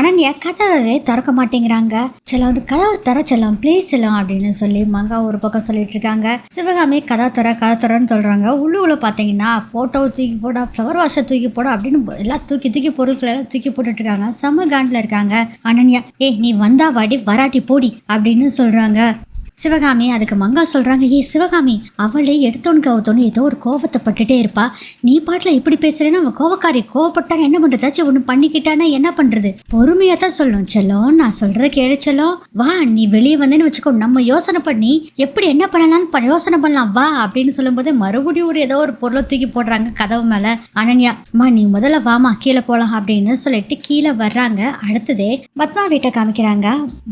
அனன்யா கதவை திறக்க மாட்டேங்கிறாங்க. செல்லம் வந்து கதவை தர செல்லம் ப்ளீஸ் செல்லம் அப்படின்னு சொல்லி மங்கா ஒரு பக்கம் சொல்லிட்டு இருக்காங்க. சிவகாமி கதை தர கதை தரன்னு சொல்றாங்க. உள்ளுக்குள்ள பார்த்தீங்கன்னா ஃபோட்டோ தூக்கி போட ஃப்ளவர் வாஷை தூக்கி போட அப்படின்னு எல்லாம் தூக்கி தூக்கி பொருட்களை எல்லாம் தூக்கி போட்டுட்டு இருக்காங்க. செம்ம காண்டில் இருக்காங்க அனன்யா ஏய் நீ வந்தா வாடி வராட்டி போடி அப்படின்னு சொல்றாங்க. சிவகாமி அதுக்கு மங்கா சொல்றாங்க ஏய் சிவகாமி அவளே எடுத்தோன்னு கவுத்தோன்னு ஏதோ ஒரு கோவத்தை பட்டுட்டே இருப்பா. நீ பாட்டில் இப்படி பேசுறேன்னா அவன் கோவக்காரி கோவப்பட்டான என்ன பண்றதாச்சும் ஒன்று பண்ணிக்கிட்டானா என்ன பண்றது? பொறுமையாக தான் சொல்லணும். செல்லம் நான் சொல்றத கேளு செல்லம் வா நீ வெளியே வந்தேன்னு வச்சுக்கோ நம்ம யோசனை பண்ணி எப்படி என்ன பண்ணலாம்னு யோசனை பண்ணலாம் வா அப்படின்னு சொல்லும்போது மறுபடியும் ஒரு ஏதோ ஒரு பொருளை தூக்கி போடுறாங்க கதவு மேல. அனன்யா அம்மா நீ முதல்ல வாமா கீழே போகலாம் அப்படின்னு சொல்லிட்டு கீழே வர்றாங்க. அடுத்ததே பத்மா வீட்டை காமிக்கிறாங்க.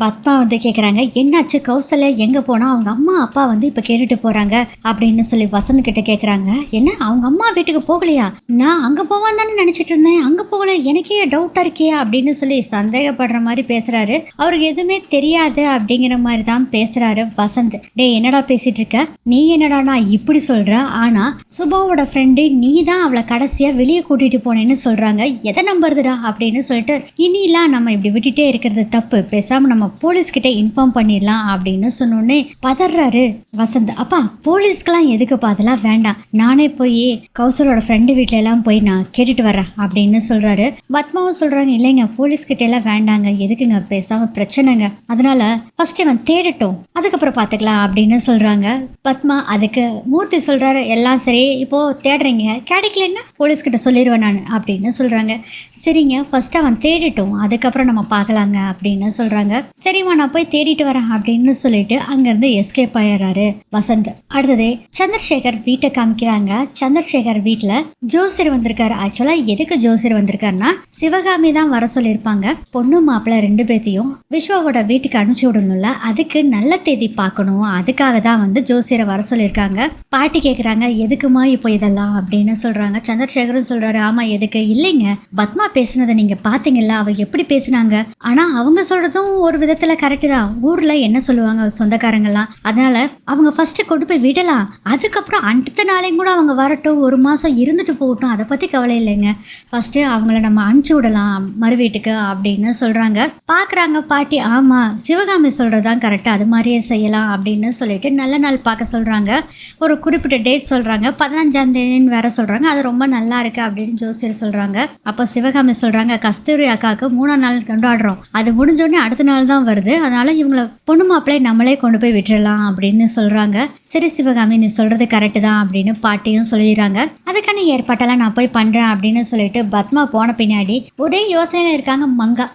பத்மா வந்து கேட்குறாங்க என்னாச்சு கௌசல எங்க போனா அவங்க அம்மா அப்பா வந்து இப்ப கேட்டுட்டு போறாங்க அப்படின்னு சொல்லி வசந்த் கிட்ட கேக்குறாங்க. என்ன? அவங்க அம்மா வீட்டுக்கு போகலையா? நான் அங்க போவான் தானே நினைச்சிட்டு இருந்தேன். அங்க போகல எனக்கே டவுட்டாக இருக்கே அப்படின்னு சொல்லி சந்தேகப்படுற மாதிரி பேசுறாரு. அவருக்கு எதுவுமே தெரியாது அப்படிங்கிற மாதிரி தான் பேசுறாரு வசந்த். டேய் என்னடா பேசிட்டு இருக்க? நீ என்னடா நான் இப்படி சொல்ற? ஆனா சுபாவோட ஃப்ரெண்டு நீ தான் அவளை கடைசியா வெளியே கூட்டிட்டு போனேன்னு சொல்றாங்க. எதை நம்புறதுடா அப்படின்னு சொல்லிட்டு இனிலாம் நம்ம இப்படி விட்டுட்டே இருக்கிறது தப்பு. பேசாம நம்ம போலீஸ் கிட்ட இன்ஃபார்ம் பண்ணிடலாம் அப்படின்னு உடனே பதறாரு. வசந்த் அப்பா போலீஸ்க்கெல்லாம் எதுக்குப்பா அதெல்லாம் வேண்டாம். நானே போய் கௌசலோட ஃப்ரெண்டு வீட்ல எல்லாம் போய் நான் கேட்டுட்டு வரேன் அப்படின்னு சொல்றாரு. பத்மாவும் சொல்றாங்க இல்லைங்க போலீஸ் கிட்ட எல்லாம் வேண்டாங்க. எதுக்குங்க? பேசாம பிரச்சனைங்க. அதனால ஃபர்ஸ்ட் இவன் தேடட்டும். அதுக்கப்புறம் பார்த்துக்கலாம் அப்படின்னு சொல்றாங்க. பத்மா அதுக்கு மூர்த்தி சொல்றாரு எல்லாம் சரி. இப்போ தேடுறீங்க. கிடைக்கலன்னா போலீஸ் கிட்ட சொல்லிடுவேன் நான் அப்படின்னு சொல்றாங்க. சரிங்க ஃபர்ஸ்ட் அவன் தேடிட்டோம். அதுக்கப்புறம் நம்ம பார்க்கலாங்க அப்படின்னு சொல்றாங்க. சரிம்மா நான் போய் தேடிட்டு வரேன் அப்படின்னு சொல்லிட்டு அங்கிருந்து எஸ்கேப் ஆயிடுறாரு வசந்த். அடுத்தது சந்திரசேகர் வீட்டை காமிக்கிறாங்க. சந்திரசேகர் வீட்ல ஜோசியர் வந்திருக்காரு. ஆக்சுவலா எதுக்கு ஜோசியர் வந்திருக்காருன்னா சிவகாமி தான் வர சொல்லியிருப்பாங்க. பொண்ணு மாப்பிள்ளை ரெண்டு பேர்த்தையும் விஸ்வாவோட வீட்டுக்கு அனுப்பிச்சு விடணும்ல. அதுக்கு நல்ல தேதி பார்க்கணும். அதுக்காக தான் வந்து ஜோசியரை வர சொல்லியிருக்காங்க. பாட்டி கேட்குறாங்க எதுக்குமா இப்போ இதெல்லாம்? அப்படின்னு சொல்றாங்க. சந்திரசேகரும் சொல்றாரு ஆமா எதுக்கு? இல்லைங்க பத்மா பேசுனதை நீங்க பாத்தீங்கல்ல அவ எப்படி பேசுனாங்க? ஆனா அவங்க சொல்றதும் ஒரு விதத்துல கரெக்டு தான். ஊர்ல என்ன சொல்லுவாங்க? சொந்த சொந்தக்காரங்கெல்லாம் அதனால அவங்க ஃபர்ஸ்ட் கொண்டு போய் விடலாம். அதுக்கப்புறம் அடுத்த நாளையும் கூட அவங்க வரட்டும். ஒரு மாதம் இருந்துட்டு போகட்டும். அதை பத்தி கவலை இல்லைங்க. ஃபர்ஸ்ட் அவங்கள நம்ம அனுப்பிச்சு விடலாம் மறு வீட்டுக்கு அப்படின்னு சொல்றாங்க. பாக்குறாங்க பாட்டி ஆமா சிவகாமி சொல்றதுதான் கரெக்ட் அது மாதிரியே செய்யலாம் அப்படின்னு சொல்லிட்டு நல்ல நாள் பார்க்க சொல்றாங்க. ஒரு குறிப்பிட்ட டேட் சொல்றாங்க. பதினஞ்சாம் தேதின்னு வேற சொல்றாங்க. அது ரொம்ப நல்லா இருக்கு அப்படின்னு ஜோசியர் சொல்றாங்க. அப்போ சிவகாமி சொல்றாங்க கஸ்தூரி அக்காவுக்கு மூணாம் நாள் கொண்டாடுறோம். அது முடிஞ்சோடனே அடுத்த நாள் தான் வருது. அதனால இவங்கள பொண்ணு மாப்பிள்ளை நம்மளே கொண்டு கொண்டு போய் விட்டுறலாம் அப்படின்னு சொல்றாங்க. சரி சிவகாமி நீ சொல்றது கரெக்டு தான் அப்படின்னு பாட்டியும் சொல்லிடுறாங்க. அதுக்கான ஏற்பாட்டெல்லாம் நான் போய் பண்றேன் அப்படின்னு சொல்லிட்டு பத்மா போன பின்னாடி ஒரே யோசனையில இருக்காங்க மங்கா.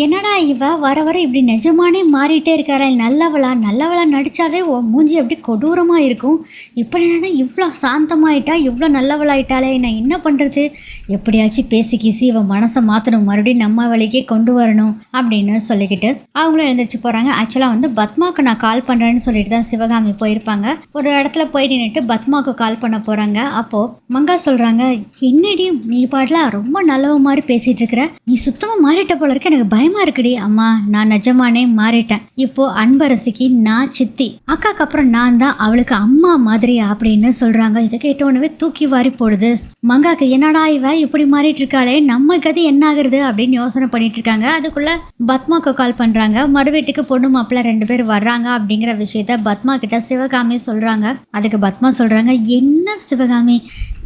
என்னடா இவ? வர வர இப்படி நிஜமானே மாறிட்டே இருக்காரா நல்லவளா? நல்லவளா நடிச்சாவே ஓ மூஞ்சி அப்படி கொடூரமாக இருக்கும். இப்போ என்னென்னா இவ்வளோ சாந்தமாயிட்டா? இவ்வளோ நல்லவளாயிட்டாலே நான் என்ன பண்ணுறது எப்படியாச்சும் பேசி கீசி இவன் மனசை மாற்றணும் மறுபடியும் நம்ம வழிக்கே கொண்டு வரணும் அப்படின்னு சொல்லிக்கிட்டு அவங்களும் எழுந்திரிச்சு போகிறாங்க ஆக்சுவலாக வந்து பத்மாவுக்கு நான் கால் பண்ணுறேன்னு சொல்லிட்டு தான் சிவகாமி போயிருப்பாங்க. ஒரு இடத்துல போய் நின்றுட்டு பத்மாவுக்கு கால் பண்ண போகிறாங்க அப்போது மங்கா சொல்கிறாங்க என்னடி நீ பாட்டில் ரொம்ப நல்லவ மாதிரி பேசிகிட்டு இருக்கிற? நீ சுத்தமாக மாறிட்ட போல இருக்க. எனக்கு பயமா இருக்குடி அம்மா. நான் நிஜமானே மாறிட்டேன். இப்போ அன்பரசிக்கு நான் சித்தி. அக்காக்கு அப்புறம் நான் தான் அவளுக்கு அம்மா மாதிரி அப்படின்னு சொல்றாங்க. இதை கேட்டோன்னே தூக்கி வாரி போடுது. மங்காக்கு என்னடா இவ இப்படி மாறிட்டு இருக்காளே நம்ம கதை என்ன ஆகுறது அப்படின்னு யோசனை பண்ணிட்டு இருக்காங்க. அதுக்குள்ள பத்மாக்கு கால் பண்றாங்க. மறு வீட்டுக்கு பொண்ணு மாப்பிள்ளை ரெண்டு பேர் வர்றாங்க அப்படிங்கிற விஷயத்த பத்மா கிட்ட சிவகாமி சொல்றாங்க. அதுக்கு பத்மா சொல்றாங்க என்ன சிவகாமி?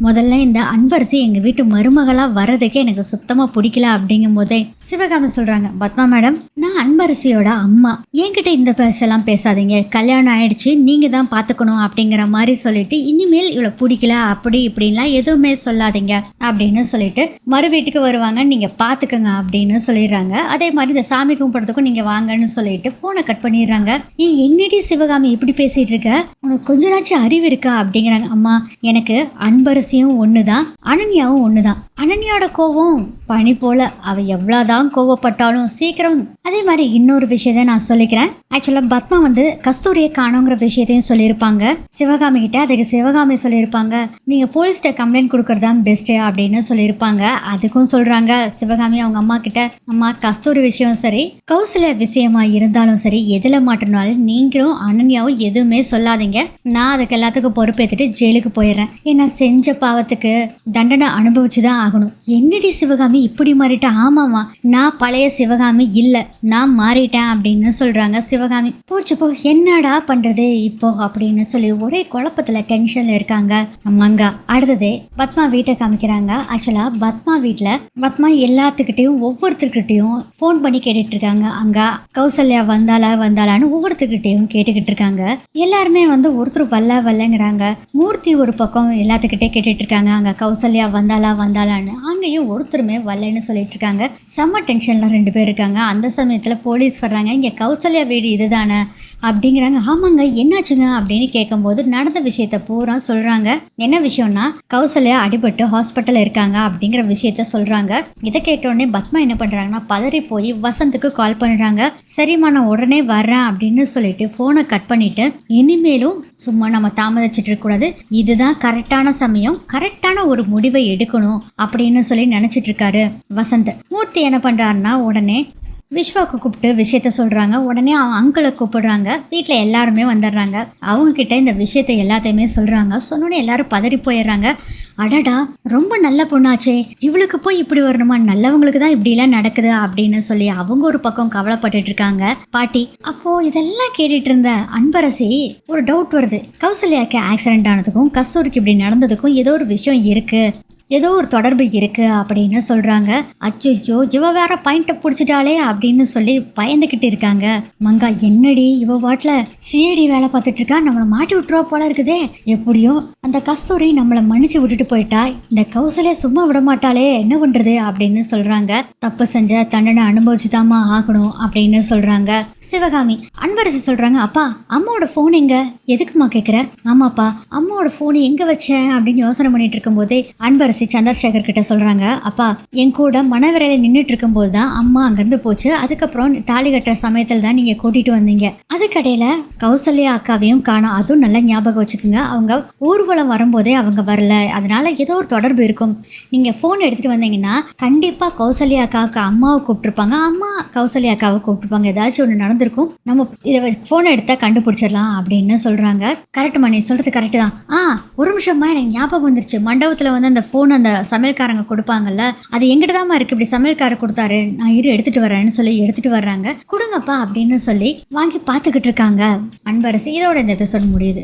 முதல்ல இந்த அன்பரசி எங்கள் வீட்டு மருமகளாக வர்றதுக்கே எனக்கு சுத்தமாக பிடிக்கல அப்படிங்கும் போதே சிவகாமி சொல்கிறாங்க பத்மா மேடம் நான் அன்பரசியோட அம்மா. என்கிட்ட இந்த பேசலாம் பேசாதீங்க. கல்யாணம் ஆயிடுச்சு நீங்கள் தான் பார்த்துக்கணும் அப்படிங்கிற மாதிரி சொல்லிட்டு இனிமேல் இவ்வளோ பிடிக்கல அப்படி இப்படின்லாம் எதுவுமே சொல்லாதீங்க அப்படின்னு சொல்லிட்டு மறு வீட்டுக்கு வருவாங்க நீங்கள் பார்த்துக்கோங்க அப்படின்னு சொல்லிடுறாங்க. அதே மாதிரி இந்த சாமி கும்பிட்றதுக்கும் நீங்கள் வாங்கன்னு சொல்லிட்டு ஃபோனை கட் பண்ணிடுறாங்க. ஏன் என்னடி சிவகாமி இப்படி பேசிகிட்டு இருக்க? உனக்கு கொஞ்ச நாச்சும் அறிவு இருக்கா? அப்படிங்கிறாங்க. அம்மா எனக்கு அன்பரசியும் தான் அனன்யாவும் ஒன்று தான் அனன்யாவோட கோவம் பனி போல். அவள் எவ்வளோதான் கோவப்பட்டாலும் சீக்கிரம் அதே மாதிரி இன்னொரு விஷயத்த நான் சொல்லிக்கிறேன். ஆக்சுவலாக பத்மா வந்து கஸ்தூரியை காணோங்கிற விஷயத்தையும் சொல்லியிருப்பாங்க. சிவகாமி கிட்ட அதுக்கு சிவகாமி சொல்லியிருப்பாங்க. நீங்கள் போலீஸ்கிட்ட கம்ப்ளைண்ட் கொடுக்கறது தான் பெஸ்ட்டு அப்படின்னு சொல்லியிருப்பாங்க. அதுக்கும் சொல்கிறாங்க சிவகாமி அவங்க அம்மா கிட்ட அம்மா கஸ்தூரி விஷயம் சரி. கௌசல விஷயமா இருந்தாலும் சரி எதில் மாட்டினாலும் நீங்களும் அனன்யாவும் எதுவுமே சொல்லாதீங்க. நான் அதுக்கு எல்லாத்துக்கும் பொறுப்பேற்றுட்டு ஜெயிலுக்கு போயிடுறேன். ஏன்னா செஞ்ச பாவத்துக்கு தண்டனை அனுபவிச்சு தான் ஆகணும். என்னடி சிவகாமி இப்படி மாறிட்ட? ஆமாமா நான் பழைய சிவகாமி இல்லை. நான் மாறிட்டேன் அப்படின்னு சொல்கிறாங்க சிவகாமி. போச்சு போ என்னடா பண்ணுறது இப்போ அப்படின்னு சொல்லி ஒரே குழப்பத்தில் டென்ஷனில் இருக்காங்க மங்கா. அடுத்தது பத்மா வீட்டை காமிக்கிறாங்க. ஆக்சுவலாக பத்மா வீட்டில் பத்மா எல்லாத்துக்கிட்டையும் ஒவ்வொருத்தர்கிட்டையும் ஃபோன் பண்ணி கேட்டுட்டு இருக்காங்க அங்கே கௌசல்யா வந்தாலா வந்தாலான்னு ஒவ்வொருத்தர்கிட்டையும் கேட்டுக்கிட்டு இருக்காங்க எல்லாருமே வந்து ஒருத்தர் வல்ல வல்லங்கிறாங்க. மூர்த்தி ஒரு பக்கம் எல்லாத்துக்கிட்டே கேட்டுட்டு இருக்காங்க அங்கே கௌசல்யா வந்தாலா வந்தாலான்னு அங்கேயும் ஒருத்தருமே வரலன்னு சொல்லிட்டு இருக்காங்க செம்ம டென்ஷனில் ரெண்டு பேர் இருக்காங்க. அந்த சமயத்தில் போலீஸ் வர்றாங்க. இங்கே கௌசல்யா வீடு இதுதானே அப்படிங்கிறாங்க. ஆமாங்க என்னாச்சுங்க? அப்படின்னு கேட்கும்போது நடந்த விஷயத்த பூரா சொல்கிறாங்க என்ன விஷயம்னா கௌசல்யா அடிபட்டு ஹாஸ்பிட்டலில் இருக்காங்க அப்படிங்கிற விஷயத்த சொல்கிறாங்க இதை கேட்டோடனே பத்மா என்ன பண்ணுறாங்கன்னா பதறி போய் வசந்துக்கு கால் பண்ணுறாங்க சரிம்மா நான் உடனே வர்றேன் அப்படின்னு சொல்லிட்டு ஃபோனை கட் பண்ணிட்டு இனிமேலும் சும்மா நம்ம தாமதிச்சிட்டு இருக்கக்கூடாது இதுதான் கரெக்டான சமயம். கரெக்டான ஒரு முடிவை எடுக்கணும் அப்படின்னு சொல்லி நினச்சிட்டு இருக்காரு வசந்த். மூர்த்தி என்ன பண்றாருன்னா உடனே விஸ்வாவுக்கு கூப்பிட்டு விஷயத்த சொல்றாங்க. உடனே அவங்க அங்கிளை கூப்பிடுறாங்க. வீட்டில் எல்லாருமே வந்துடுறாங்க. அவங்க கிட்ட இந்த விஷயத்த எல்லாத்தையுமே சொல்றாங்க. சொன்னோடனே எல்லாரும் பதறி போயிடுறாங்க. அடடா ரொம்ப நல்ல பொண்ணாச்சே. இவளுக்கு போய் இப்படி வரணுமா? நல்லவங்களுக்கு தான் இப்படிலாம் நடக்குது அப்படின்னு சொல்லி அவங்க ஒரு பக்கம் கவலைப்பட்டுட்டு இருக்காங்க. பாட்டி அப்போ இதெல்லாம் கேட்டுட்டு இருந்த அன்பரசி ஒரு டவுட் வருது. கௌசல்யாக்கு ஆக்சிடென்ட் ஆனதுக்கும் கஸ்தூரிக்கு இப்படி நடந்ததுக்கும் ஏதோ ஒரு விஷயம் இருக்கு. ஏதோ ஒரு தொடர்பு இருக்கு அப்படின்னு சொல்றாங்க. அச்சோ இவ வேற பாயிண்ட்டை பிடிச்சிட்டாளே அப்படின்னு சொல்லி பயந்துக்கிட்டு இருக்காங்க. மங்கா என்னடி இவ பாட்டில் சிஐடி வேலை பார்த்துட்டு இருக்கா? நம்மளை மாட்டி விட்டுருவா போல இருக்குதே. எப்படியோ அந்த கஸ்தூரி நம்மளை மன்னிச்சு விட்டுட்டு போயிட்டா. இந்த கௌசலே சும்மா விட மாட்டாளே என்ன பண்றது அப்படின்னு சொல்றாங்க. தப்பு செஞ்ச தண்டனை அனுபவிச்சுதாம்மா ஆகணும் அப்படின்னு சொல்றாங்க. சிவகாமி அன்பரசு சொல்றாங்க அப்பா அம்மாவோட ஃபோன் எங்க? எதுக்குமா கேட்குற ஆமாப்பா அம்மாவோட ஃபோன் எங்க வச்சேன் அப்படின்னு யோசனை பண்ணிட்டு இருக்கும்போதே அன்பரசு சந்திரசேகர் கிட்ட சொல்கிறாங்க அப்பா என் கூட மனவிரையில நின்றுட்டு இருக்கும்போது தான் அம்மா அங்கேருந்து போச்சு. அதுக்கப்புறம் தாலி கட்டுற சமயத்தில் தான் நீங்கள் கூட்டிகிட்டு வந்தீங்க. அதுக்கடையில் கௌசல்யா அக்காவையும் காணோம். அதுவும் நல்லா ஞாபகம் வச்சுக்கோங்க. அவங்க ஊர்வலம் வரும்போதே அவங்க வரல. அதனால ஏதோ ஒரு தொடர்பு இருக்கும். நீங்கள் ஃபோன் எடுத்துகிட்டு வந்தீங்கன்னா கண்டிப்பாக கௌசல்யா அக்காவுக்கு அம்மாவை கூப்பிட்டுருப்பாங்க. அம்மா கௌசல்யா அக்காவை கூப்பிட்டுருப்பாங்க. ஏதாச்சும் ஒன்று நடந்திருக்கும். நம்ம இதை ஃபோன் எடுத்தால் கண்டுபிடிச்சிடலாம் அப்படின்னு சொல்கிறாங்க கரெக்ட் நீ சொல்றது கரெக்டு தான். ஆ ஒரு நிமிஷமா எனக்கு ஞாபகம் வந்துருச்சு. மண்டபத்தில் வந்து அந்த ஃபோன் அந்த சமையல்காரங்க கொடுப்பாங்கல்ல அது எங்கிட்ட தான் இருக்கு? இப்படி சமையல்காரர் கொடுத்தாரு நான் இரு எடுத்துட்டு வரேன்னு சொல்லி எடுத்துட்டு வர்றாங்க. கொடுங்கப்பா அப்படின்னு சொல்லி வாங்கி பார்த்துக்கிட்டு இருக்காங்க அன்பரசி. இதோட இந்த எபிசோட் முடியுது.